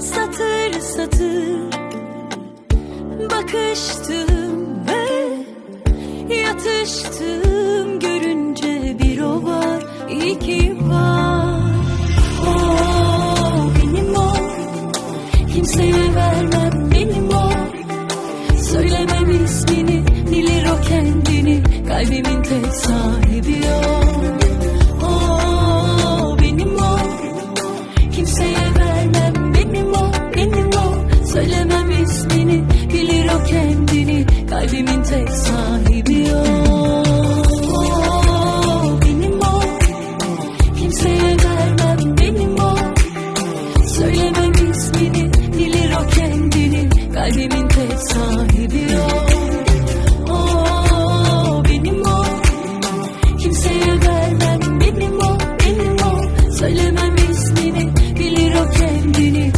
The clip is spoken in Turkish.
satır satır bakıştım ve yatıştım. Görünce bir o var iki var. O benim o. Kimseye vermem benim o. Söylemem ismini bilir o kendini. Kalbimin tek sahibi ismini bilir o kendini kalbimin tek sahibi o. Benim o kimseye vermem benim o. Söylemem ismini bilir o kendini kalbimin tek sahibi